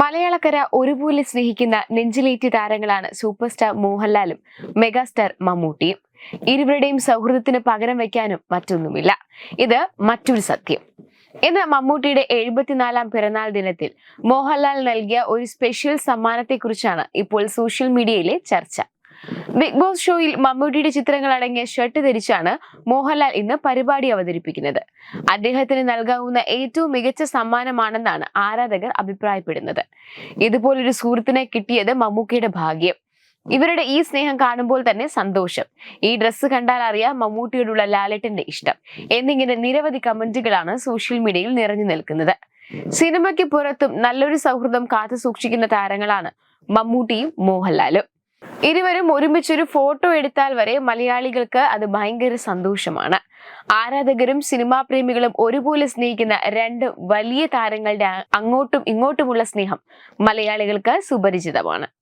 മലയാളക്കര ഒരുപോലെ സ്നേഹിക്കുന്ന നെഞ്ചിലേറ്റി താരങ്ങളാണ് സൂപ്പർ സ്റ്റാർ മോഹൻലാലും മെഗാസ്റ്റാർ മമ്മൂട്ടിയും. ഇരുവരുടെയും സൗഹൃദത്തിന് പകരം വയ്ക്കാനും മറ്റൊന്നുമില്ല. ഇത് മറ്റൊരു സത്യം. ഇന്ന് മമ്മൂട്ടിയുടെ എഴുപത്തിനാലാം പിറന്നാൾ ദിനത്തിൽ മോഹൻലാൽ നൽകിയ ഒരു സ്പെഷ്യൽ സമ്മാനത്തെക്കുറിച്ചാണ് ഇപ്പോൾ സോഷ്യൽ മീഡിയയിലെ ചർച്ച. ബിഗ് ബോസ് ഷോയിൽ മമ്മൂട്ടിയുടെ ചിത്രങ്ങൾ അടങ്ങിയ ഷർട്ട് ധരിച്ചാണ് മോഹൻലാൽ ഇന്ന് പരിപാടി അവതരിപ്പിക്കുന്നത്. അദ്ദേഹത്തിന് നൽകാവുന്ന ഏറ്റവും മികച്ച സമ്മാനമാണെന്നാണ് ആരാധകർ അഭിപ്രായപ്പെടുന്നത്. ഇതുപോലൊരു സുഹൃത്തിനെ കിട്ടിയത് മമ്മൂക്കയുടെ ഭാഗ്യം. ഇവരുടെ ഈ സ്നേഹം കാണുമ്പോൾ തന്നെ സന്തോഷം. ഈ ഡ്രസ്സ് കണ്ടാൽ അറിയാം മമ്മൂട്ടിയോടുള്ള ലാലറ്റിന്റെ ഇഷ്ടം. എന്നിങ്ങനെ നിരവധി കമന്റുകളാണ് സോഷ്യൽ മീഡിയയിൽ നിറഞ്ഞു നിൽക്കുന്നത്. സിനിമയ്ക്ക് പുറത്തും നല്ലൊരു സൗഹൃദം കാത്തു സൂക്ഷിക്കുന്ന താരങ്ങളാണ് മമ്മൂട്ടിയും മോഹൻലാലും. ഇരുവരും ഒരുമിച്ചൊരു ഫോട്ടോ എടുത്താൽ വരെ മലയാളികൾക്ക് അത് ഭയങ്കര സന്തോഷമാണ്. ആരാധകരും സിനിമാ പ്രേമികളും ഒരുപോലെ സ്നേഹിക്കുന്ന രണ്ട് വലിയ താരങ്ങളുടെ അങ്ങോട്ടും ഇങ്ങോട്ടുമുള്ള സ്നേഹം മലയാളികൾക്ക് സുപരിചിതമാണ്.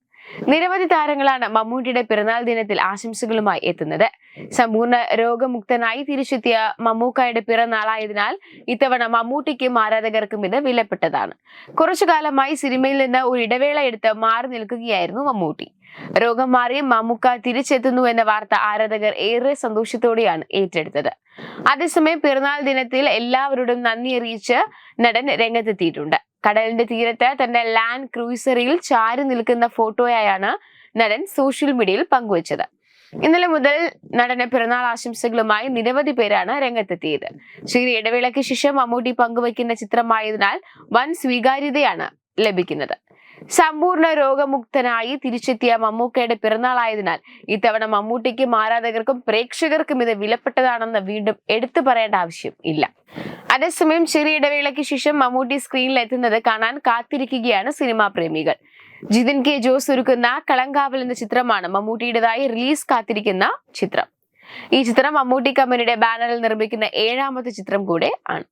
നിരവധി താരങ്ങളാണ് മമ്മൂട്ടിയുടെ പിറന്നാൾ ദിനത്തിൽ ആശംസകളുമായി എത്തുന്നത്. സമ്പൂർണ രോഗമുക്തനായി തിരിച്ചെത്തിയ മമ്മൂക്കായുടെ പിറന്നാളായതിനാൽ ഇത്തവണ മമ്മൂട്ടിക്കും ആരാധകർക്കും ഇത് വിലപ്പെട്ടതാണ്. കുറച്ചു കാലമായി സിനിമയിൽ നിന്ന് ഒരു ഇടവേള എടുത്ത് മാറി നിൽക്കുകയായിരുന്നു മമ്മൂട്ടി. രോഗം മാറി മമ്മൂക്ക തിരിച്ചെത്തുന്നു എന്ന വാർത്ത ആരാധകർ ഏറെ സന്തോഷത്തോടെയാണ് ഏറ്റെടുത്തത്. അതേസമയം പിറന്നാൾ ദിനത്തിൽ എല്ലാവരോടും നന്ദി അറിയിച്ച് നടൻ രംഗത്തെത്തിയിട്ടുണ്ട്. കടലിന്റെ തീരത്ത് തന്റെ ലാൻഡ് ക്രൂയിസറിൽ ചാരി നിൽക്കുന്ന ഫോട്ടോയായാണ് നടൻ സോഷ്യൽ മീഡിയയിൽ പങ്കുവച്ചത്. ഇന്നലെ മുതൽ നടന് പിറന്നാൾ ആശംസകളുമായി നിരവധി പേരാണ് രംഗത്തെത്തിയത്. ശ്രീ ഇടവേളയ്ക്ക് ശേഷം മമ്മൂട്ടി പങ്കുവയ്ക്കുന്ന ചിത്രമായതിനാൽ വൻ സ്വീകാര്യതയാണ് ലഭിക്കുന്നത്. സമ്പൂർണ രോഗമുക്തനായി തിരിച്ചെത്തിയ മമ്മൂക്കയുടെ പിറന്നാളായതിനാൽ ഇത്തവണ മമ്മൂട്ടിക്കും ആരാധകർക്കും പ്രേക്ഷകർക്കും ഇത് വിലപ്പെട്ടതാണെന്ന് വീണ്ടും എടുത്തു പറയേണ്ട ആവശ്യം ഇല്ല. അതേസമയം ചെറിയ ഇടവേളയ്ക്ക് ശേഷം മമ്മൂട്ടി സ്ക്രീനിൽ എത്തുന്നത് കാണാൻ കാത്തിരിക്കുകയാണ് സിനിമാ പ്രേമികൾ. ജിതിൻ കെ ജോസ് ഒരുക്കുന്ന കളങ്കാവൽ എന്ന ചിത്രമാണ് മമ്മൂട്ടിയുടേതായി റിലീസ് കാത്തിരിക്കുന്ന ചിത്രം. ഈ ചിത്രം മമ്മൂട്ടി കമ്പനിയുടെ ബാനറിൽ നിർമ്മിക്കുന്ന ഏഴാമത്തെ ചിത്രം കൂടെ ആണ്.